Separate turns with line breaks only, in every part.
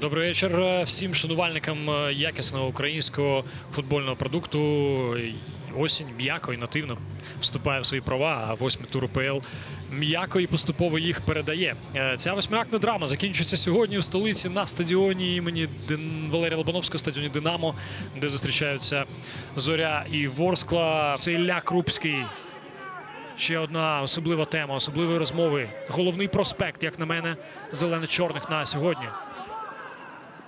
Добрий вечір е, всім шанувальникам е, якісного українського футбольного продукту. Осінь м'яко і нативно вступає в свої права, а восьмий тур УПЛ м'яко і поступово їх передає. Е, Ця восьмиактна драма закінчується сьогодні у столиці на стадіоні імені Валерія Лобановського, стадіоні Динамо, де зустрічаються Зоря і Ворскла. Це Ілля Крупський. Ще одна особлива тема, особливі розмови. Головний проспект, як на мене, зелено-чорних на сьогодні.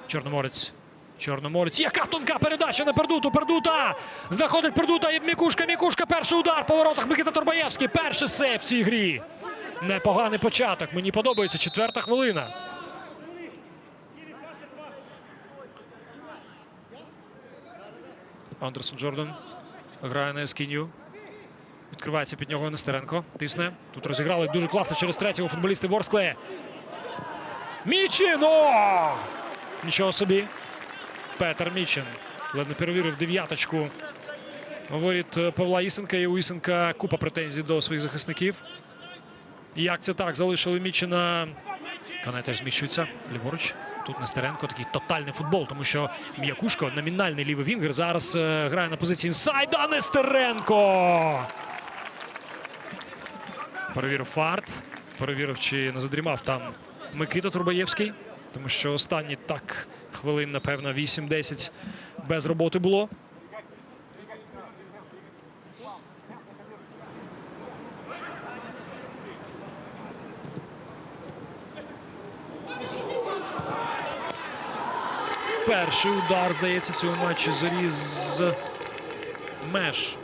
Чорноморець. Чорноморець. Яка тонка передача на Пердуту. Пердута! Знаходить Пердута і Мікушка. Мікушка. Перший удар по воротах. Микита Турбаєвський. Перший сейв в цій грі. Непоганий початок. Мені подобається. Четверта хвилина. Андерсон Джордан грає на Ескінью. Відкривається під нього Нестеренко. Тисне. Тут розіграли дуже класно через третього футболісти Ворскле. Мічин! Нічого собі. Петер Мічин. Ледь не перевірив дев'яточку. Говорить е, Павла Ісенка. І у Ісенка купа претензій до своїх захисників. Як це так? Залишили Мічина. Кане теж зміщується. Ліворуч. Тут Нестеренко. Такий тотальний футбол, тому що М'якушко, номінальний лівий вінгер, зараз е, грає на позиції інсайда. Нестеренко! Перевірив фарт. Перевірив, чи не задрімав там Микита Турбаєвський. Тому що останні так хвилин, напевно, 8-10 без роботи було. Перший удар, здається, в цьому матчі зорі з меж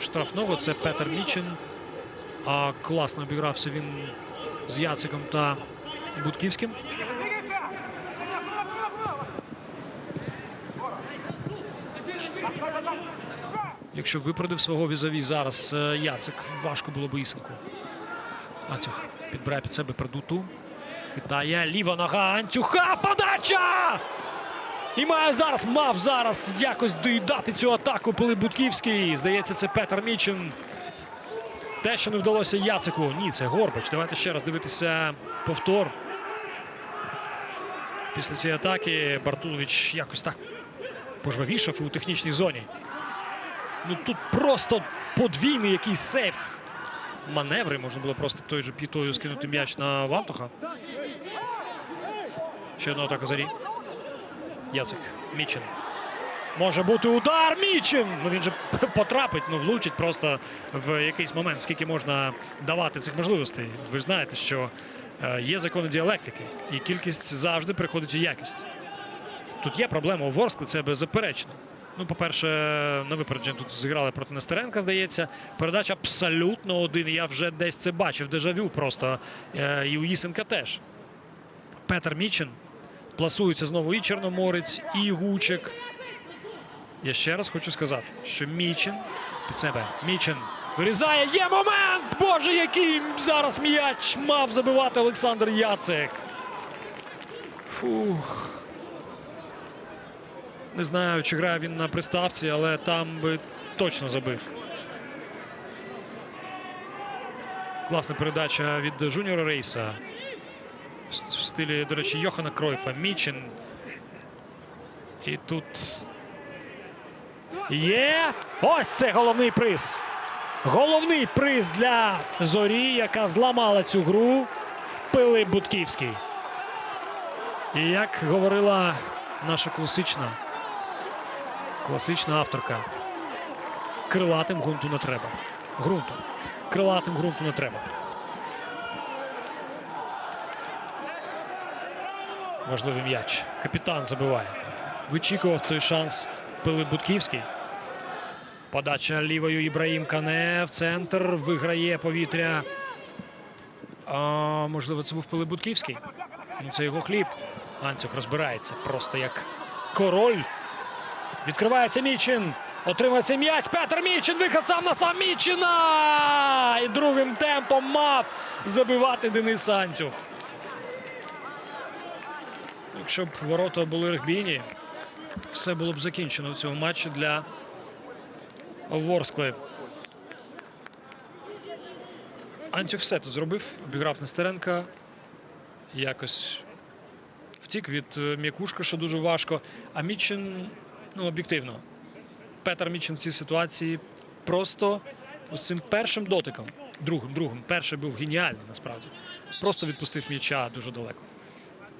штрафного. Це Петер Мічин. А класно обігрався він з Яциком та Будківським. Якщо б випередив свого візаві зараз е, Яцик, важко було б Ісенку. Антюх підбирає під себе продуту. Хитає ліва нога Антюха. Подача! І має зараз, мав зараз якось доїдати цю атаку Пилип Будківський. Здається, це Петр Мічин. Те, що не вдалося Яцику. Ні, це Горбач. Давайте ще раз дивитися повтор. Після цієї атаки Бартулович якось так пожвавішав у технічній зоні. Ну тут просто подвійний якийсь сейф. Маневри можна було просто той же п'ятою скинути м'яч на Вантуха. Ще одна атака зарі. Яцик. Мічин. Може бути удар Мічин! Ну він же потрапить, ну влучить просто в якийсь момент, скільки можна давати цих можливостей. Ви ж знаєте, що е, є закони діалектики, і кількість завжди приходить у якість. Тут є проблема у Ворсклі, це беззаперечно. Ну, по-перше, на випередження тут зіграли проти Нестеренка, здається. Передача абсолютно один. Я вже десь це бачив. Дежавю просто. Е, І у Їсенка теж. Петер Мічин. Пласується знову і Чорноморець, і Гучик. Я ще раз хочу сказати, що Мічин під себе. Мічин вирізає. Є момент! Боже, який зараз м'яч мав забивати Олександр Яцик. Фух. Не знаю, чи грає він на приставці, але там би точно забив. Класна передача від Жуніора Рейса. В стилі, до речі, Йохана Кройфа. Мічин. І тут є. Ось це головний приз. Головний приз для зорі, яка зламала цю гру. Пилип Будківський. І як говорила наша класична, класична авторка, крилатим ґрунту не треба. Ґрунту. Крилатим ґрунту не треба. Важливий м'яч. Капітан забиває. Вичікував цей шанс Пилип Будківський. Подача лівою Ібраїм Кане в центр. Виграє повітря. А, можливо, це був Пилип Будківський. Ну, це його хліб. Анцюх розбирається просто як король. Відкривається Мічин. Отримується м'яч. Петр Мічин. Вихід сам на сам Мічина. І другим темпом мав забивати Денис Анцюх. Якщо б ворота були регбійні, все було б закінчено в цьому матчі для Ворскли. Антюх все тут зробив. Обіграв Нестеренка. Якось втік від е, м'якушка, що дуже важко. А Мічин, ну, об'єктивно. Петер Мічин в цій ситуації просто ось цим першим дотиком. Другим, другим. Перший був геніальний насправді. Просто відпустив м'яча дуже далеко.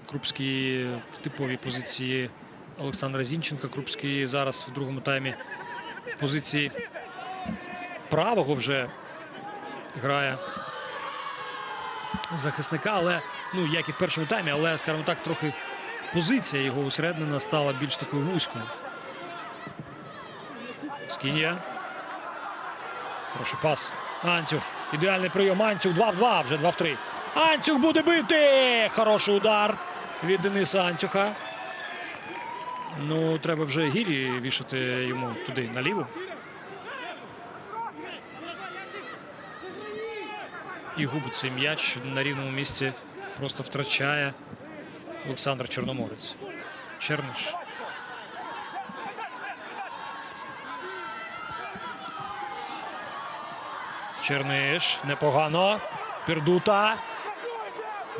Крупський в типовій позиції Олександра Зінченка. Крупський зараз в другому таймі в позиції правого вже грає захисника, але ну як і в першому таймі, але скажімо так, трохи позиція його усереднена стала більш такою вузькою. Скінія. Прошу пас. Анцюх. Ідеальний прийом. Анцюх 2 в 2, вже 2 в 3. Анцюх буде бити! Хороший удар від Дениса Анцюха. Ну, треба вже гірі вішати йому туди наліво. І губить цей м'яч на рівному місці. Просто втрачає Олександр Чорноморець. Черниш. Черниш. Непогано. Пірдута.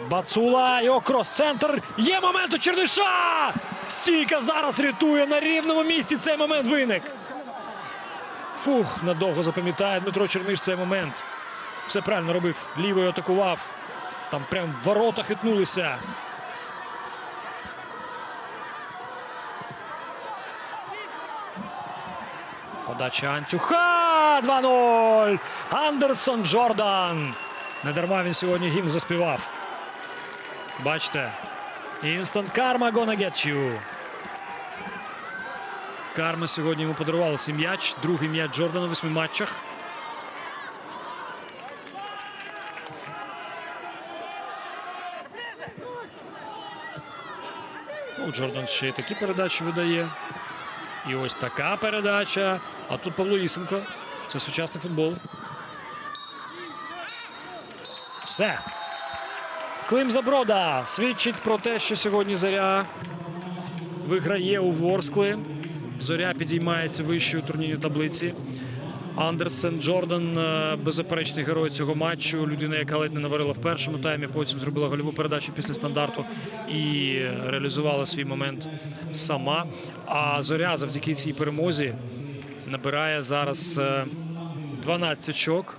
Бацула. Його крос-центр. Є момент у Черниша! Стійка зараз рятує на рівному місці. Цей момент виник. Фух, надовго запам'ятає Дмитро Черниш цей момент. Все правильно робив. Лівою атакував. Там прям в ворота хитнулися. Подача Антюха 2-0. Андерсон Джордан. Не дарма він сьогодні гімн заспівав. Бачите. Instant karma gonna get you. Карма сьогодні йому подарувала цей м'яч. Другий м'яч Джордана у восьми матчах. Ну, Джордан ще й такі передачі видає. І ось така передача. А тут Павло Ісенко. Це сучасний футбол. Все. Клим Заброда свідчить про те, що сьогодні зоря виграє у Ворскли. Зоря підіймається вищою турнірній таблиці. Андерсен Джордан е, беззаперечний герой цього матчу. Людина, яка ледь не наварила в першому таймі, потім зробила гольову передачу після стандарту і реалізувала свій момент сама. А зоря завдяки цій перемозі набирає зараз е, 12 очок.